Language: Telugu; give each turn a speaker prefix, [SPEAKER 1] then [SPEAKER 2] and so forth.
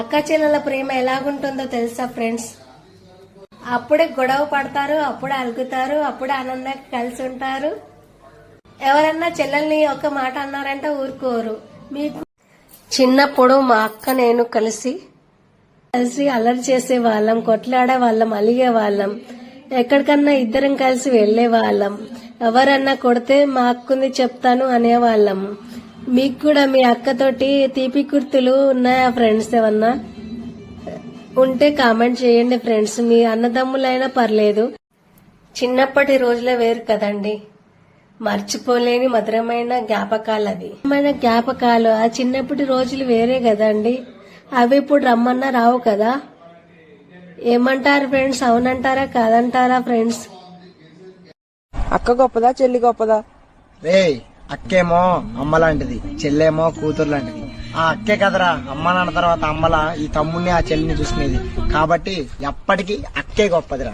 [SPEAKER 1] అక్క చెల్లెల ప్రేమ ఎలాగుంటుందో తెలుసా ఫ్రెండ్స్? అప్పుడే గొడవ పడతారు అప్పుడే అలుగుతారు అప్పుడే ఆనందంగా కలిసి ఉంటారు. ఎవరన్నా చెల్లెల్ని ఒక మాట అన్నారంటే ఊరుకోరు. మీకు చిన్నప్పుడు మా అక్క నేను కలిసి కలిసి అల్లరి చేసే వాళ్ళం కొట్లాడే వాళ్ళం అలిగే వాళ్ళం. ఎక్కడికన్నా ఇద్దరం కలిసి వెళ్ళే వాళ్ళం. ఎవరన్నా కొడితే మా అక్కుంది చెప్తాను అనేవాళ్ళం. మీకు కూడా మీ అక్కతోటి తీపి గుర్తులు ఉన్నాయా ఫ్రెండ్స్ ఏమన్నా? ఉంటే కామెంట్ చేయండి ఫ్రెండ్స్. మీ అన్నదమ్ములైనా పర్లేదు. చిన్నప్పటి రోజులే వేరు కదండి. మర్చిపోలేని మధురమైన జ్ఞాపకాలు అవి. మధురమైన జ్ఞాపకాలు ఆ చిన్నప్పటి రోజులు వేరే కదండి. అవి ఇప్పుడు రమ్మన్నా రావు కదా. ఏమంటారు ఫ్రెండ్స్? అవునంటారా? కాదంటారా ఫ్రెండ్స్?
[SPEAKER 2] అక్క గొప్పదా? చెల్లి గొప్పదా?
[SPEAKER 3] రే అక్కేమో అమ్మ లాంటిది చెల్లేమో కూతురు లాంటిది ఆ అక్కే కదరా అమ్మ నాన్న తర్వాత అమ్మల ఈ తమ్ముడిని ఆ చెల్లిని చూసుకునేది. కాబట్టి ఎప్పటికీ అక్కే గొప్పదిరా.